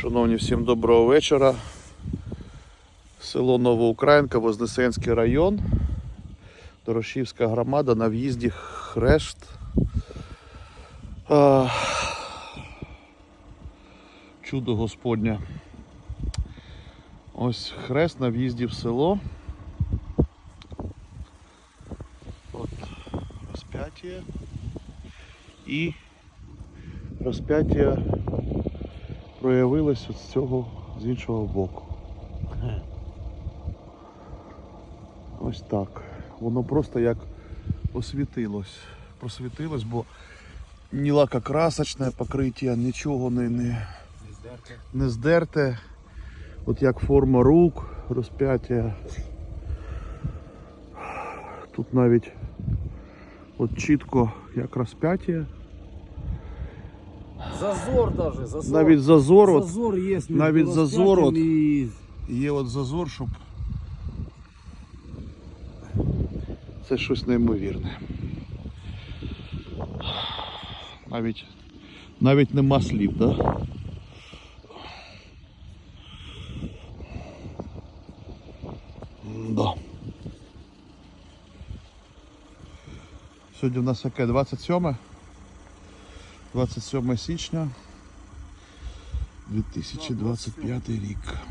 Шановні, всім доброго вечора. Село Новоукраїнка, Вознесенський район, Дорошівська громада на в'їзді Хрешт. Чудо Господнє. Ось хрест на в'їзді в село. От розп'яття. І розп'яття проявилось от з цього з іншого боку. Ось так. Воно просто як освітилось. Просвітилось, бо ні лакокрасочне покриття, нічого не, не, не здерте. От як форма рук, розп'яття. Тут навіть от чітко як розп'яття. Зазор даже, зазор. Навіть зазор, от, зазор є. між навіть зазор от. і... Є от зазор, щоб це щось неймовірне. Навіть навіть нема слів, да? Да. Сьогодні в нас яке 27? 27 січня 2025 рік.